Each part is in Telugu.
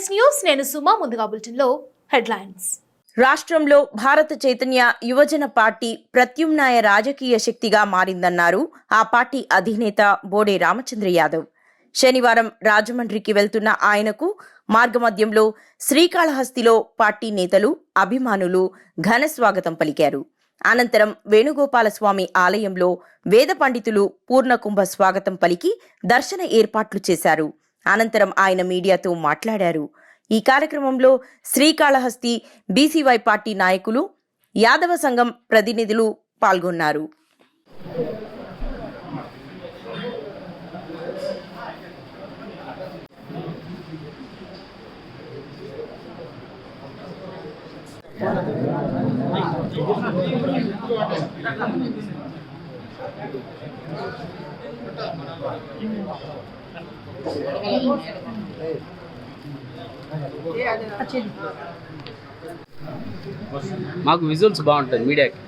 ఎస్ న్యూస్ నేను సుమా ముందుగా బులెటిన్లో హెడ్లైన్స్. రాష్ట్రంలో భారత చైతన్య యువజన పార్టీ ప్రత్యుమ్నాయ రాజకీయ శక్తిగా మారిందన్నారు ఆ పార్టీ అధినేత బోడే రామచంద్ర యాదవ్. శనివారం రాజమండ్రికి వెళ్తున్న ఆయనకు మార్గమధ్యంలో శ్రీకాళహస్తిలో పార్టీ నేతలు అభిమానులు ఘన స్వాగతం పలికారు. అనంతరం వేణుగోపాలస్వామి ఆలయంలో వేద పండితులు పూర్ణకుంభ స్వాగతం పలికి దర్శన ఏర్పాట్లు చేశారు. అనంతరం ఆయన మీడియాతో మాట్లాడారు. ఈ కార్యక్రమంలో శ్రీకాళహస్తి బీసీవై పార్టీ నాయకులు యాదవ సంఘం ప్రతినిధులు పాల్గొన్నారు. మాకు విజువల్స్ బాగుంటుంది మీడియాకి.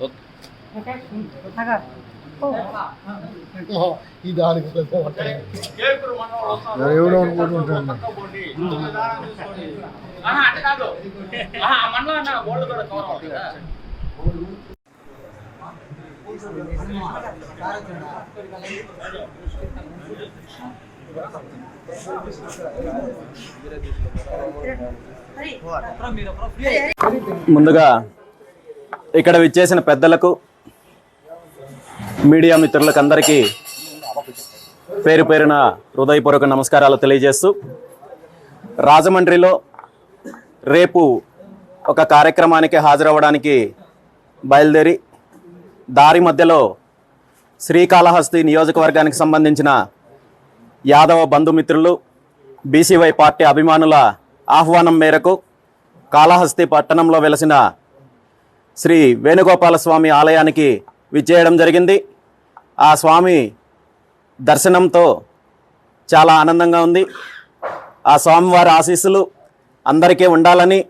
ఓకే. ఈ దానికి ఎవడో అనుకుంటుంటాను ముందుగా ఇక్కడ విచ్చేసిన పెద్దలకు మీడియా మిత్రులకు అందరికీ పేరు పేరున హృదయపూర్వక నమస్కారాలు తెలియజేస్తూ రాజమండ్రిలో రేపు ఒక కార్యక్రమానికి హాజరవ్వడానికి బయలుదేరి దారి మధ్యలో శ్రీకాళహస్తి నియోజకవర్గానికి సంబంధించిన యాదవ బంధుమిత్రులు బీసీవై పార్టీ అభిమానుల ఆహ్వానం మేరకు కాళహస్తి పట్టణంలో వెలసిన శ్రీ వేణుగోపాలస్వామి ఆలయానికి విచ్చేయడం జరిగింది. ఆ స్వామి దర్శనంతో చాలా ఆనందంగా ఉంది. ఆ స్వామివారి ఆశీస్సులు అందరికీ ఉండాలని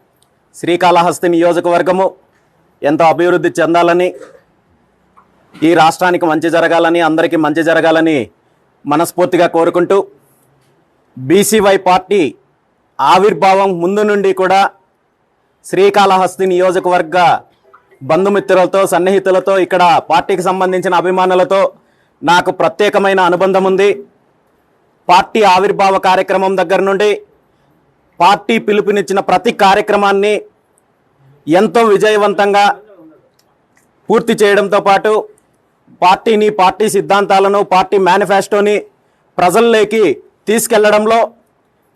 శ్రీకాళహస్తి నియోజకవర్గము ఎంతో అభివృద్ధి చెందాలని ఈ రాష్ట్రానికి మంచి జరగాలని అందరికీ మంచి జరగాలని మనస్ఫూర్తిగా కోరుకుంటూ బీసీవై పార్టీ ఆవిర్భావం ముందు నుండి కూడా శ్రీకాళహస్తి నియోజకవర్గ బంధుమిత్రులతో సన్నిహితులతో ఇక్కడ పార్టీకి సంబంధించిన అభిమానులతో నాకు ప్రత్యేకమైన అనుబంధం ఉంది. పార్టీ ఆవిర్భావ కార్యక్రమం దగ్గర నుండి పార్టీ పిలుపునిచ్చిన ప్రతి కార్యక్రమాన్ని ఎంతో విజయవంతంగా పూర్తి చేయడంతో పాటు పార్టీని పార్టీ సిద్ధాంతాలను పార్టీ మేనిఫెస్టోని ప్రజల్లోకి తీసుకెళ్ళడంలో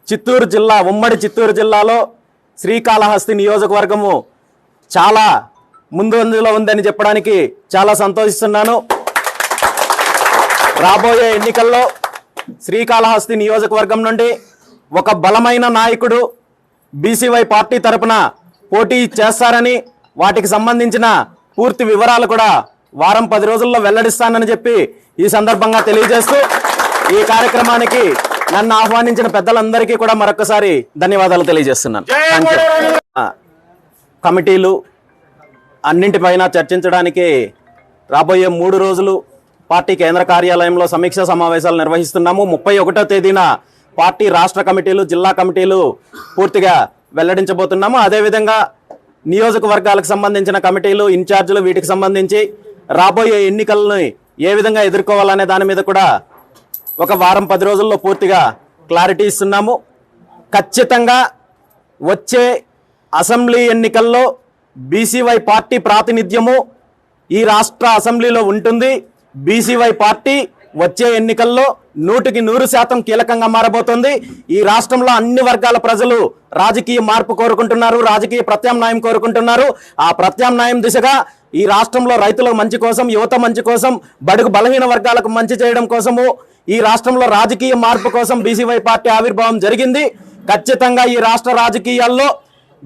చిత్తూరు జిల్లా ఉమ్మడి చిత్తూరు జిల్లాలో శ్రీకాళహస్తి నియోజకవర్గము చాలా ముందంజలో ఉందని చెప్పడానికి చాలా సంతోషిస్తున్నాను. రాబోయే ఎన్నికల్లో శ్రీకాళహస్తి నియోజకవర్గం నుండి ఒక బలమైన నాయకుడు బీసీవై పార్టీ తరపున పోటీ చేస్తారని వాటికి సంబంధించిన పూర్తి వివరాలు కూడా వారం పది రోజుల్లో వెల్లడిస్తానని చెప్పి ఈ సందర్భంగా తెలియజేస్తూ ఈ కార్యక్రమానికి నన్ను ఆహ్వానించిన పెద్దలందరికీ కూడా మరొకసారి ధన్యవాదాలు తెలియజేస్తున్నాను. కమిటీలు అన్నింటిపైన చర్చించడానికి రాబోయే మూడు రోజులు పార్టీ కేంద్ర కార్యాలయంలో సమీక్ష సమావేశాలు నిర్వహిస్తున్నాము. ముప్పై ఒకటో తేదీన పార్టీ రాష్ట్ర కమిటీలు జిల్లా కమిటీలు పూర్తిగా వెల్లడించబోతున్నాము. అదేవిధంగా నియోజకవర్గాలకు సంబంధించిన కమిటీలు ఇన్ఛార్జీలు వీటికి సంబంధించి రాబోయే ఎన్నికలని ఏ విధంగా ఎదుర్కోవాలనే దాని మీద కూడా ఒక వారం పది రోజుల్లో పూర్తిగా క్లారిటీ ఇస్తున్నాము. ఖచ్చితంగా వచ్చే అసెంబ్లీ ఎన్నికల్లో బీసీవై పార్టీ ప్రాతినిధ్యము ఈ రాష్ట్ర అసెంబ్లీలో ఉంటుంది. బీసీవై పార్టీ వచ్చే ఎన్నికల్లో నూటికి నూరు శాతం కీలకంగా మారబోతోంది. ఈ రాష్ట్రంలో అన్ని వర్గాల ప్రజలు రాజకీయ మార్పు కోరుకుంటున్నారు రాజకీయ ప్రత్యామ్నాయం కోరుకుంటున్నారు. ఆ ప్రత్యామ్నాయం దిశగా ఈ రాష్ట్రంలో రైతుల మంచి కోసం యువత మంచి కోసం బడుగు బలహీన వర్గాలకు మంచి చేయడం కోసము ఈ రాష్ట్రంలో రాజకీయ మార్పు కోసం బీసీవై పార్టీ ఆవిర్భావం జరిగింది. ఖచ్చితంగా ఈ రాష్ట్ర రాజకీయాల్లో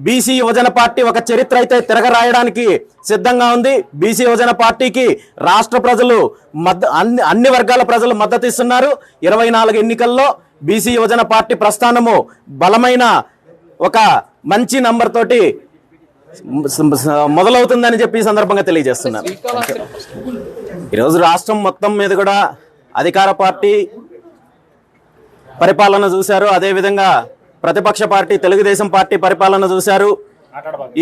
బీసీ యువజన పార్టీ ఒక చరిత్ర అయితే తిరగరాయడానికి సిద్ధంగా ఉంది. బీసీ యువజన పార్టీకి రాష్ట్ర ప్రజలు మద్ద అన్ని అన్ని వర్గాల ప్రజలు మద్దతు ఇస్తున్నారు ఇరవై నాలుగు ఎన్నికల్లో బీసీ యువజన పార్టీ ప్రస్థానము బలమైన ఒక మంచి నంబర్ తోటి మొదలవుతుందని చెప్పి ఈ సందర్భంగా తెలియజేస్తున్నాను. ఈరోజు రాష్ట్రం మొత్తం మీద కూడా అధికార పార్టీ పరిపాలన చూశారు. అదేవిధంగా ప్రతిపక్ష పార్టీ తెలుగుదేశం పార్టీ పరిపాలన చూశారు.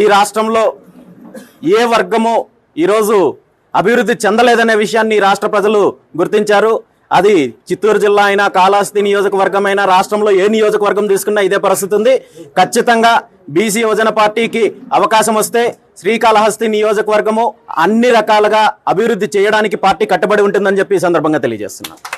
ఈ రాష్ట్రంలో ఏ వర్గము ఈరోజు అభివృద్ధి చెందలేదనే విషయాన్ని రాష్ట్ర ప్రజలు గుర్తించారు. అది చిత్తూరు జిల్లా అయినా కాళహస్తి నియోజకవర్గం అయినా రాష్ట్రంలో ఏ నియోజకవర్గం తీసుకున్నా ఇదే పరిస్థితి ఉంది. ఖచ్చితంగా బీసీ యువజన పార్టీకి అవకాశం వస్తే శ్రీకాళహస్తి నియోజకవర్గము అన్ని రకాలుగా అభివృద్ధి చేయడానికి పార్టీ కట్టుబడి ఉంటుందని చెప్పి ఈ సందర్భంగా తెలియజేస్తున్నాను